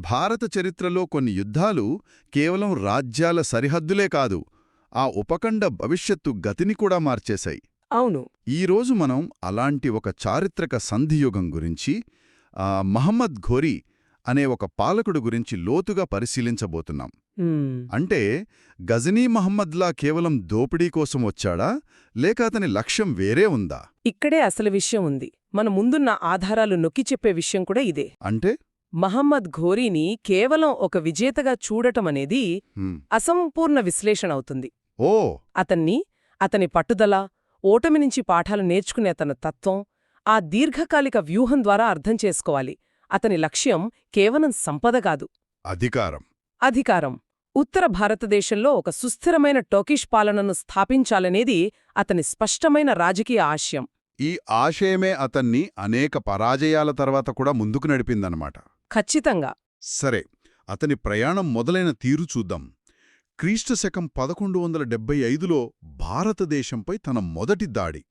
భారత చరిత్రలో కొన్ని యుద్ధాలు కేవలం రాజ్యాల సరిహద్దులే కాదు ఆ ఉపఖండ భవిష్యత్తు గతిని కూడా మార్చేశాయి. అవును. ఈరోజు మనం అలాంటి ఒక చారిత్రక సంధియుగం గురించి మహమ్మద్ ఘోరీ అనే ఒక పాలకుడు గురించి లోతుగా పరిశీలించబోతున్నాం. అంటే గజనీ మహమ్మద్లా కేవలం దోపిడీ కోసం వచ్చాడా లేక అతని లక్ష్యం వేరే ఉందా? ఇక్కడే అసలు విషయం ఉంది. మన ముందున్న ఆధారాలు నొక్కి చెప్పే విషయం కూడా ఇదే. అంటే? మహమ్మద్ ఘోరీని కేవలం ఒక విజేతగా చూడటమనేది అసంపూర్ణ విశ్లేషణ అవుతుంది. ఓ! అతన్ని అతని పట్టుదల ఓటమి నుంచి పాఠాలు నేర్చుకునే తన తత్వం ఆ దీర్ఘకాలిక వ్యూహం ద్వారా అర్థం చేసుకోవాలి. అతని లక్ష్యం కేవలం సంపద కాదు. అధికారం. అధికారం. ఉత్తర భారతదేశంలో ఒక సుస్థిరమైన టర్కిష్ పాలనను స్థాపించాలనేది అతని స్పష్టమైన రాజకీయ ఆశయం. ఈ ఆశయమే అతన్ని అనేక పరాజయాల తర్వాత కూడా ముందుకు నడిపిందన్నమాట. ఖచ్చితంగా. సరే అతని ప్రయాణం మొదలైన తీరు చూద్దాం. క్రీస్తు శకం పదకొండు వందల డెబ్బై ఐదులో భారతదేశంపై తన మొదటి దాడి.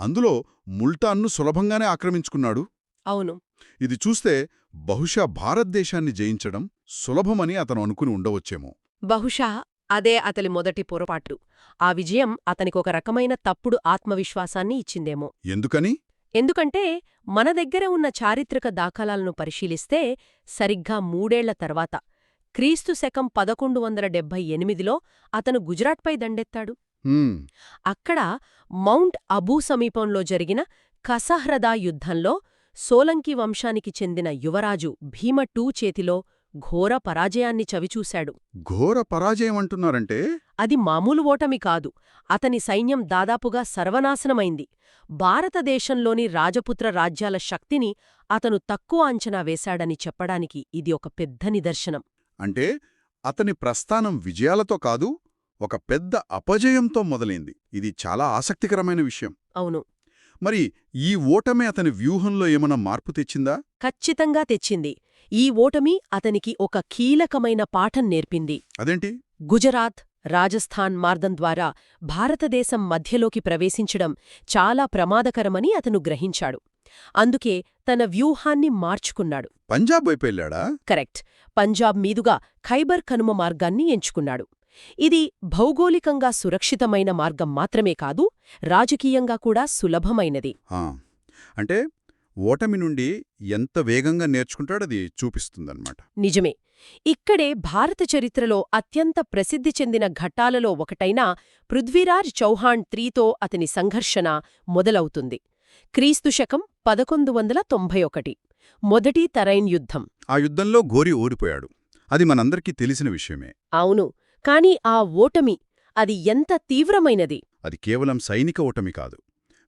అందులో ముల్టాన్ను సులభంగానే ఆక్రమించుకున్నాడు. అవును. ఇది చూస్తే బహుశా భారతదేశాన్ని జయించడం సులభమని అతను అనుకుని ఉండవచ్చేమో. బహుశా అదే అతని మొదటి పొరపాటు. ఆ విజయం అతనికొక రకమైన తప్పుడు ఆత్మవిశ్వాసాన్ని ఇచ్చిందేమో. ఎందుకని? ఎందుకంటే మన దగ్గర ఉన్న చారిత్రక దాఖలాలను పరిశీలిస్తే సరిగ్గా మూడేళ్ళ తర్వాత క్రీస్తు శకం పదకొండు వందల డెబ్బై ఎనిమిదిలో అతను గుజరాత్పై దండెత్తాడు. అక్కడ మౌంట్ అబూ సమీపంలో జరిగిన కసహ్రదా యుద్ధంలో సోలంకి వంశానికి చెందిన యువరాజు భీమ టూ చేతిలో ఘోర పరాజయాన్ని చవిచూశాడు. ఘోర పరాజయం అంటున్నారంటే అది మామూలు ఓటమి కాదు. అతని సైన్యం దాదాపుగా సర్వనాశనమైంది. భారతదేశంలోని రాజపుత్ర రాజ్యాల శక్తిని అతను తక్కువ అంచనా వేశాడని చెప్పడానికి ఇది ఒక పెద్ద నిదర్శనం. అంటే అతని ప్రస్థానం విజయాలతో కాదు ఒక పెద్ద అపజయంతో మొదలైంది. ఇది చాలా ఆసక్తికరమైన విషయం. అవును. మరి ఈ ఓటమే అతని వ్యూహంలో ఏమైనా మార్పు తెచ్చిందా? ఖచ్చితంగా తెచ్చింది. ఈ ఓటమి అతనికి ఒక కీలకమైన పాఠం నేర్పింది. అదేంటి? గుజరాత్ రాజస్థాన్ మార్గం ద్వారా భారతదేశం మధ్యలోకి ప్రవేశించడం చాలా ప్రమాదకరమని అతను గ్రహించాడు. అందుకే తన వ్యూహాన్ని మార్చుకున్నాడు. పంజాబ్ వైపు వెళ్ళాడా? కరెక్ట్. పంజాబ్ మీదుగా ఖైబర్ కనుమ మార్గాన్ని ఎంచుకున్నాడు. ఇది భౌగోళికంగా సురక్షితమైన మార్గం మాత్రమే కాదు రాజకీయంగా కూడా సులభమైనది. అంటే ఓటమి నుండి ఎంత వేగంగా నేర్చుకుంటాడది చూపిస్తుందన్నమాట. నిజమే. ఇక్కడే భారత చరిత్రలో అత్యంత ప్రసిద్ధి చెందిన ఘట్టాలలో ఒకటైన పృథ్వీరాజ్ చౌహాన్ త్రీతో అతని సంఘర్షణ మొదలవుతుంది. క్రీస్తు శకం పదకొండు వందల తొంభై ఒకటి. మొదటి తరైన్ యుద్ధం. ఆ యుద్ధంలో ఘోరి ఓడిపోయాడు. అది మనందరికీ తెలిసిన విషయమే. అవును. కాని ఆ ఓటమి అది ఎంత తీవ్రమైనది? అది కేవలం సైనిక ఓటమి కాదు.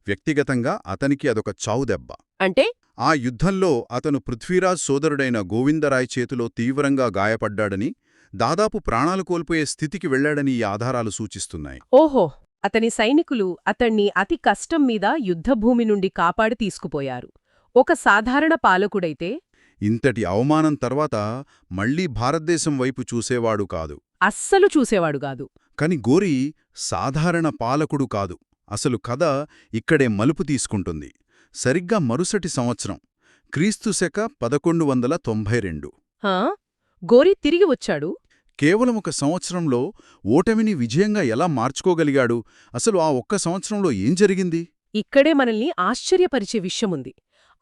వ్యక్తిగతంగా అతనికి అదొక చావుదెబ్బ అంటే? ఆ యుద్ధంలో అతను పృథ్వీరాజ్ సోదరుడైన గోవిందరాయ్ చేతిలో తీవ్రంగా గాయపడ్డాడని దాదాపు ప్రాణాలు కోల్పోయే స్థితికి వెళ్ళాడని ఈ ఆధారాలు సూచిస్తున్నాయి. ఓహో! అతని సైనికులు అతణ్ణి అతి కష్టం మీద యుద్ధభూమి నుండి కాపాడి తీసుకుపోయారు. ఒక సాధారణ పాలకుడైతే? ఇంతటి అవమానం తర్వాత మళ్ళీ భారతదేశం వైపు చూసేవాడు కాదు. అస్సలు చూసేవాడు కాదు. కాని గోరి సాధారణ పాలకుడు కాదు. అసలు కథ ఇక్కడే మలుపు తీసుకుంటుంది. సరిగ్గా మరుసటి సంవత్సరం క్రీస్తుశక పదకొండు వందల తొంభై రెండు. గోరి తిరిగి వచ్చాడు? కేవలం ఒక సంవత్సరంలో ఓటమిని విజయంగా ఎలా మార్చుకోగలిగాడు? అసలు ఆ ఒక్క సంవత్సరంలో ఏం జరిగింది? ఇక్కడే మనల్ని ఆశ్చర్యపరిచే విషయముంది.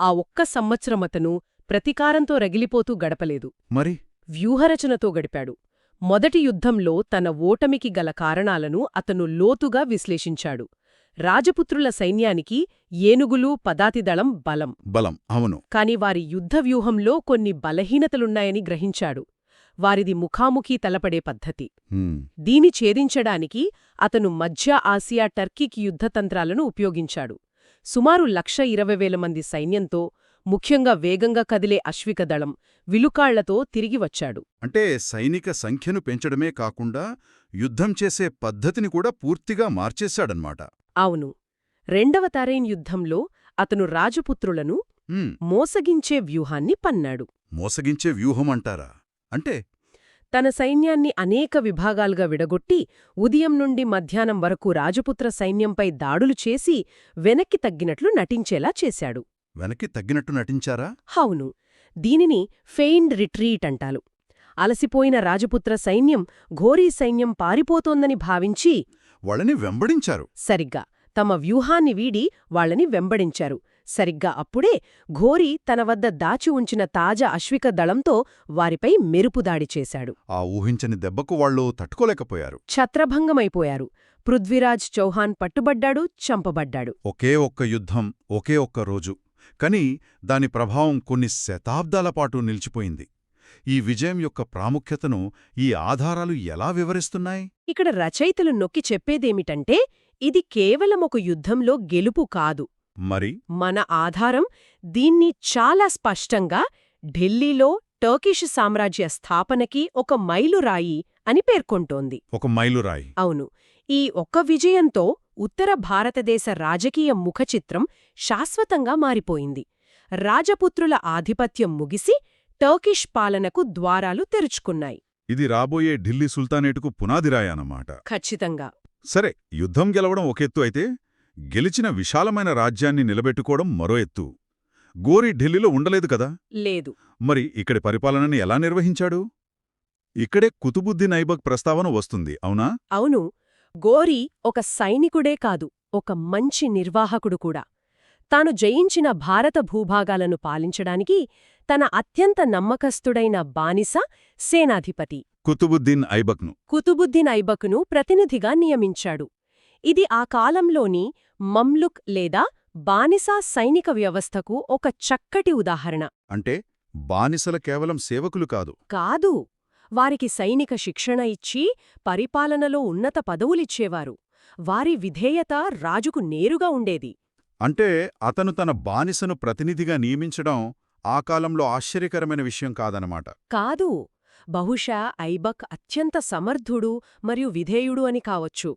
ఆ ఒక్క సంవత్సరం అతను ప్రతీకారంతో రగిలిపోతూ గడపలేదు. మరి? వ్యూహరచనతో గడిపాడు. మొదటి యుద్ధంలో తన ఓటమికి గల కారణాలను అతను లోతుగా విశ్లేషించాడు. రాజపుత్రుల సైన్యానికి ఏనుగులు పదాతిదళం బలం. బలం అవును. కాని వారి యుద్ధ వ్యూహంలో కొన్ని బలహీనతలున్నాయని గ్రహించాడు. వారిది ముఖాముఖీ తలపడే పద్ధతి. దీని ఛేదించడానికి అతను మధ్య ఆసియా టర్కీకి యుద్ధతంత్రాలను ఉపయోగించాడు. సుమారు లక్ష ఇరవై వేల మంది సైన్యంతో ముఖ్యంగా వేగంగా కదిలే అశ్వికదళం విలుకాళ్ళతో తిరిగి వచ్చాడు. అంటే సైనిక సంఖ్యను పెంచడమే కాకుండా యుద్ధం చేసే పద్ధతిని కూడా పూర్తిగా మార్చేశాడన్మాట అవును. రెండవ తరైన్ యుద్ధంలో అతను రాజపుత్రులను మోసగించే వ్యూహాన్ని పన్నాడు. మోసగించే వ్యూహమంటారా అంటే? తన సైన్యాన్ని అనేక విభాగాలుగా విడగొట్టి ఉదయం నుండి మధ్యాహ్నం వరకు రాజపుత్ర సైన్యంపై దాడులు చేసి వెనక్కి తగ్గినట్లు నటించేలా చేశాడు. వెనక్కి తగ్గినట్టు నటించారా? అవును. దీనిని ఫెయిన్డ్ రిట్రీట్ అంటారు. అలసిపోయిన రాజపుత్ర సైన్యం ఘోరీ సైన్యం పారిపోతోందని భావించి వాళ్ళని వెంబడించారు. సరిగ్గా. తమ వ్యూహాన్ని వీడి వాళ్ళని వెంబడించారు. సరిగ్గా అప్పుడే ఘోరీ తన వద్ద దాచి ఉంచిన తాజా అశ్విక దళంతో వారిపై మెరుపుదాడి చేశాడు. ఆ ఊహించని దెబ్బకు వాళ్ళు తట్టుకోలేకపోయారు. ఛత్రభంగమైపోయారు. పృథ్వీరాజ్ చౌహాన్ పట్టుబడ్డాడు చంపబడ్డాడు. ఒకే ఒక్క యుద్ధం ఒకే ఒక్క రోజు. కాని దాని ప్రభావం కొన్ని శతాబ్దాల పాటు నిలిచిపోయింది. ఈ విజయం యొక్క ప్రాముఖ్యతను ఈ ఆధారాలు ఎలా వివరిస్తున్నాయి? ఇక్కడ రచయితలు నొక్కి చెప్పేదేమిటంటే ఇది కేవలం ఒక యుద్ధంలో గెలుపు కాదు. మరి? మన ఆధారం దీన్ని చాలా స్పష్టంగా ఢిల్లీలో టర్కిష్ సామ్రాజ్య స్థాపనకి ఒక మైలురాయి అని పేర్కొంటోంది. ఒక మైలురాయి. అవును. ఈ ఒక్క విజయంతో ఉత్తర భారతదేశ రాజకీయ ముఖచిత్రం శాశ్వతంగా మారిపోయింది. రాజపుత్రుల ఆధిపత్యం ముగిసి టర్కిష్ పాలనకు ద్వారాలు తెరుచుకున్నాయి. ఇది రాబోయే ఢిల్లీ సుల్తానేటుకు పునాదిరాయన్నమాట. ఖచ్చితంగా. సరే యుద్ధం గెలవడం ఒక ఎత్తు అయితే గెలిచిన విశాలమైన రాజ్యాన్ని నిలబెట్టుకోవడం మరో ఎత్తు. గోరి ఢిల్లీలో ఉండలేదు కదా? లేదు. మరి ఇక్కడి పరిపాలనని ఎలా నిర్వహించాడు? ఇక్కడే కుతుబుద్దీన్ ఐబక్ ప్రస్తావన వస్తుంది అవునా? అవును. గోరీ ఒక సైనికుడే కాదు ఒక మంచి నిర్వాహకుడు కూడా. తాను జయించిన భారత భూభాగాలను పాలించడానికి తన అత్యంత నమ్మకస్తుడైన బానిస సేనాధిపతి. కుతుబుద్దీన్ ఐబక్ను. కుతుబుద్దీన్ ఐబకును ప్రతినిధిగా నియమించాడు. ఇది ఆ కాలంలోని మమ్లుక్ లేదా బానిసా సైనిక వ్యవస్థకు ఒక చక్కటి ఉదాహరణ. అంటే బానిసల కేవలం సేవకులు కాదు. కాదు. వారికి సైనిక శిక్షణ ఇచ్చి పరిపాలనలో ఉన్నత పదవులిచ్చేవారు. వారి విధేయత రాజుకు నేరుగా ఉండేది. అంటే అతను తన బానిసను ప్రతినిధిగా నియమించడం ఆ కాలంలో ఆశ్చర్యకరమైన విషయం కాదనమాట కాదు. బహుశా ఐబక్ అత్యంత సమర్థుడు మరియు విధేయుడు అని కావచ్చు.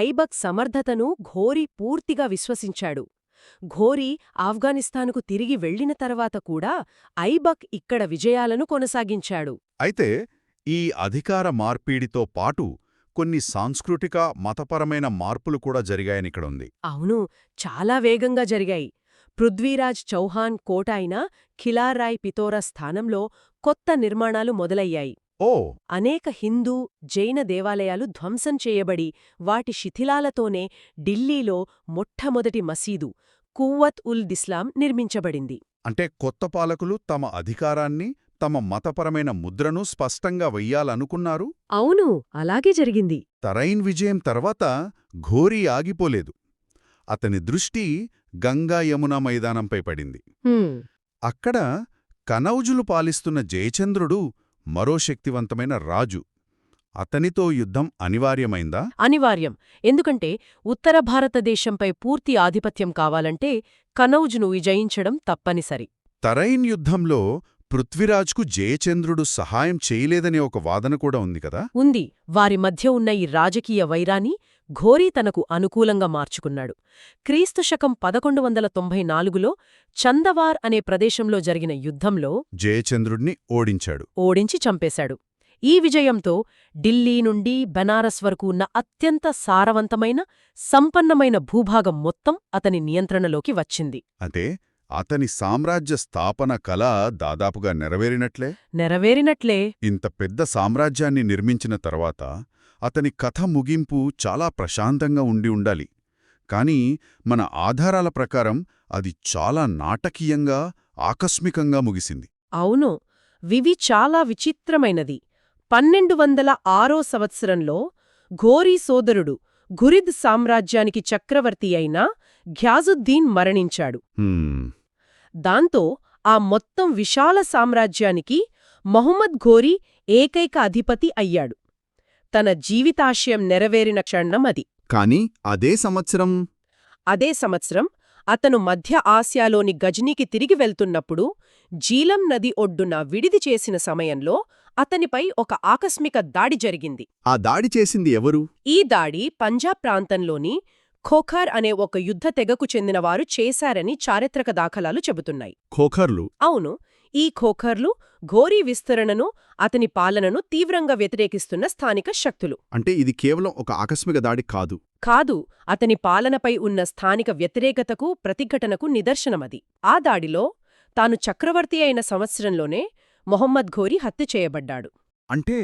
ఐబక్ సమర్థతను ఘోరీ పూర్తిగా విశ్వసించాడు. ఘోరీ ఆఫ్ఘనిస్తానుకు తిరిగి వెళ్ళిన తర్వాత కూడా ఐబక్ ఇక్కడ విజయాలను కొనసాగించాడు. అయితే ఈ అధికార మార్పీడితో పాటు కొన్ని సాంస్కృతిక మతపరమైన మార్పులు కూడా జరిగాయనిక్కడ ఉంది అవును. చాలా వేగంగా జరిగాయి. పృథ్వీరాజ్ చౌహాన్ కోట అయిన ఖిలారాయ్ పితోరా స్థానంలో కొత్త నిర్మాణాలు మొదలయ్యాయి. ఓ! అనేక హిందూ జైన దేవాలయాలు ధ్వంసం చేయబడి వాటి శిథిలాలతోనే ఢిల్లీలో మొట్టమొదటి మసీదు కువ్వత్ ఉల్ దిస్లాం నిర్మించబడింది. అంటే కొత్త పాలకులు తమ అధికారాన్ని తమ మతపరమైన ముద్రను స్పష్టంగా వెయ్యాలనుకున్నారు? అవును అలాగే జరిగింది. తరైన్ విజయం తర్వాత ఘోరీ ఆగిపోలేదు. అతని దృష్టి గంగా యమునా మైదానంపై పడింది. అక్కడ కనౌజులు పాలిస్తున్న జయచంద్రుడు మరో శక్తివంతమైన రాజు. అతనితో యుద్ధం అనివార్యమైందా? అనివార్యం. ఎందుకంటే ఉత్తర భారతదేశంపై పూర్తి ఆధిపత్యం కావాలంటే కనౌజును విజయించడం తప్పనిసరి. తరైన్ యుద్ధంలో పృథ్వీరాజ్కు జయచంద్రుడు సహాయం చేయలేదనే ఒక వాదన కూడా ఉంది కదా? ఉంది. వారి మధ్య ఉన్న ఈ రాజకీయ వైరాన్ని ఘోరీ తనకు అనుకూలంగా మార్చుకున్నాడు. క్రీస్తు శకం పదకొండు వందల తొంభై నాలుగులో చందవార్ అనే ప్రదేశంలో జరిగిన యుద్ధంలో జయచంద్రుడిని ఓడించాడు. ఓడించి చంపేశాడు. ఈ విజయంతో ఢిల్లీ నుండి బనారస్ వరకు ఉన్న అత్యంత సారవంతమైన సంపన్నమైన భూభాగం మొత్తం అతని నియంత్రణలోకి వచ్చింది. అంటే అతని సామ్రాజ్య స్థాపన కళ దాదాపుగా నెరవేరినట్లే? నెరవేరినట్లే. ఇంత పెద్ద సామ్రాజ్యాన్ని నిర్మించిన తర్వాత అతని కథ ముగింపు చాలా ప్రశాంతంగా ఉండి ఉండాలి. కాని మన ఆధారాల ప్రకారం అది చాలా నాటకీయంగా ఆకస్మికంగా ముగిసింది. అవును. వివి చాలా విచిత్రమైనది. పన్నెండు వందల ఆరో సంవత్సరంలో ఘోరీ సోదరుడు ఘురిద్ సామ్రాజ్యానికి చక్రవర్తి అయిన ఘ్యాజుద్దీన్ మరణించాడు. దాంతో ఆ మొత్తం విశాల సామ్రాజ్యానికి మొహమ్మద్ ఘోరీ ఏకైక అధిపతి అయ్యాడు. తన జీవితాశయం నెరవేరిన క్షణం అది. కాని అదే సంవత్సరం? అదే సంవత్సరం అతను మధ్య ఆసియాలోని గజనీకి తిరిగి వెళ్తున్నప్పుడు జీలం నది ఒడ్డున విడిది చేసిన సమయంలో అతనిపై ఒక ఆకస్మిక దాడి జరిగింది. ఆ దాడి చేసింది ఎవరు? ఈ దాడి పంజాబ్ ప్రాంతంలోని ఖోఖర్ అనే ఒక యుద్ధ తెగకు చెందినవారు చేశారని చారిత్రక దాఖలాలు చెబుతున్నాయి. ఖోఖర్లు? అవును. ఈ ఖోఖర్లు ఘోరీ విస్తరణను అతని పాలనను తీవ్రంగా వ్యతిరేకిస్తున్న స్థానిక శక్తులు. అంటే ఇది కేవలం ఒక ఆకస్మిక దాడి కాదు. కాదు అతని పాలనపై ఉన్న స్థానిక వ్యతిరేకతకు ప్రతిఘటనకు నిదర్శనమది. ఆ దాడిలో తాను చక్రవర్తి అయిన సంవత్సరంలోనే మొహమ్మద్ ఘోరీ హత్య చేయబడ్డాడు. అంటే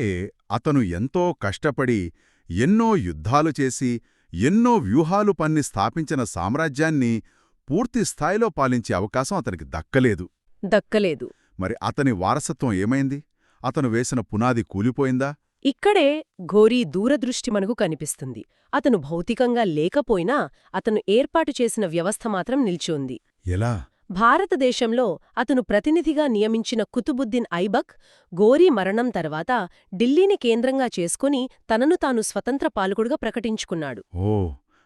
అతను ఎంతో కష్టపడి ఎన్నో యుద్ధాలు చేసి ఎన్నో వ్యూహాలు పన్ని స్థాపించిన సామ్రాజ్యాన్ని పూర్తి స్థాయిలో పాలించే అవకాశం అతనికి దక్కలేదు. దక్కలేదు. మరి అతని వారసత్వం ఏమైంది? అతను వేసిన పునాది కూలిపోయిందా? ఇక్కడే ఘోరీ దూరదృష్టి మనకు కనిపిస్తుంది. అతను భౌతికంగా లేకపోయినా అతను ఏర్పాటు చేసిన వ్యవస్థ మాత్రం నిలిచి ఉంది ఎలా? భారతదేశంలో అతను ప్రతినిధిగా నియమించిన కుతుబుద్దీన్ ఐబక్ గోరీ మరణం తర్వాత ఢిల్లీని కేంద్రంగా చేసుకుని తనను తాను స్వతంత్ర పాలకుడుగా ప్రకటించుకున్నాడు. ఓ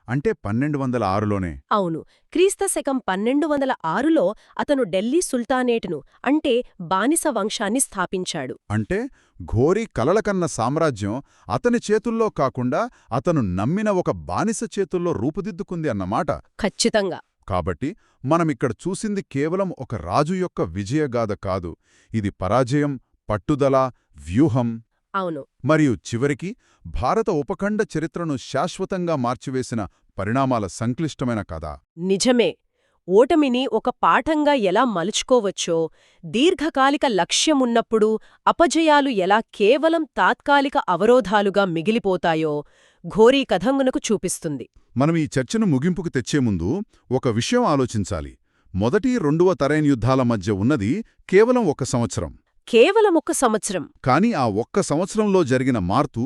అంటే పన్నెండు వందల ఆరులోనే. అవును. క్రీస్త శకం పన్నెండు వందల ఆరులో అతను ఢిల్లీ సుల్తానేటును అంటే బానిస వంశాన్ని స్థాపించాడు. అంటే ఘోరీ కలలకన్న సామ్రాజ్యం అతని చేతుల్లో కాకుండా అతను నమ్మిన ఒక బానిస చేతుల్లో రూపుదిద్దుకుంది అన్నమాట. ఖచ్చితంగా. కాబట్టి మనమిక్కడ చూసింది కేవలం ఒక రాజు యొక్క విజయగాథ కాదు. ఇది పరాజయం పట్టుదల వ్యూహం. అవును. మరియు చివరికి భారత ఉపఖండ చరిత్రను శాశ్వతంగా మార్చివేసిన పరిణామాల సంక్లిష్టమైన కథ. నిజమే. ఓటమిని ఒక పాఠంగా ఎలా మలుచుకోవచ్చో దీర్ఘకాలిక లక్ష్యమున్నప్పుడు అపజయాలు ఎలా కేవలం తాత్కాలిక అవరోధాలుగా మిగిలిపోతాయో ఘోరీ కథంగునకు చూపిస్తుంది. మనం ఈ చర్చను ముగింపుకు తెచ్చే ముందు ఒక విషయం ఆలోచించాలి. మొదటి రెండవ తరైన యుద్ధాల మధ్య ఉన్నది కేవలం ఒక సంవత్సరం. కేవలం ఒక సంవత్సరం. కాని ఆ ఒక్క సంవత్సరంలో జరిగిన మార్పు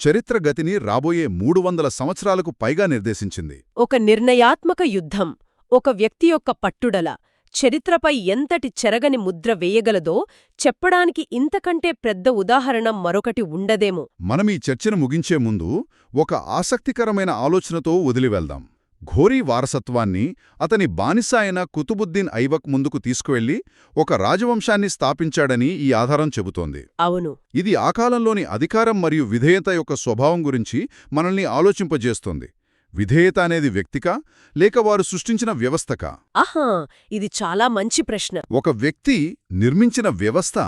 చరిత్ర గతిని రాబోయే మూడు వందల సంవత్సరాలకు పైగా నిర్దేశించింది. ఒక నిర్ణయాత్మక యుద్ధం ఒక వ్యక్తి యొక్క పట్టుడల చరిత్రపై ఎంతటి చెరగని ముద్ర వేయగలదో చెప్పడానికి ఇంతకంటే పెద్ద ఉదాహరణ మరొకటి ఉండదేమో. మనం ఈ చర్చను ముగించే ముందు ఒక ఆసక్తికరమైన ఆలోచనతో వదిలివెళ్దాం. ఘోరీ వారసత్వాన్ని అతని బానిస అయిన కుతుబుద్దీన్ ఐబక్ ముందుకు తీసుకువెళ్ళి ఒక రాజవంశాన్ని స్థాపించాడని ఈ ఆధారం చెబుతోంది. అవును. ఇది ఆ కాలంలోని అధికారం మరియు విధేయత యొక్క స్వభావం గురించి మనల్ని ఆలోచింపజేస్తోంది. విధేయత అనేది వ్యక్తికా? లేక వారు సృష్టించిన వ్యవస్థకా? ఆహా! ఇది చాలా మంచి ప్రశ్న. ఒక వ్యక్తి నిర్మించిన వ్యవస్థ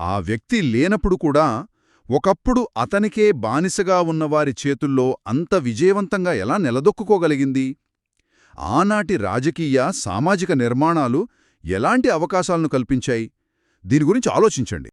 ఆ వ్యక్తి లేనప్పుడు కూడా ఒకప్పుడు అతనికే బానిసగా ఉన్నవారి చేతుల్లో అంత విజయవంతంగా ఎలా నిలదొక్కుకోగలిగింది? ఆనాటి రాజకీయ సామాజిక నిర్మాణాలు ఎలాంటి అవకాశాలను కల్పించాయి? దీని గురించి ఆలోచించండి.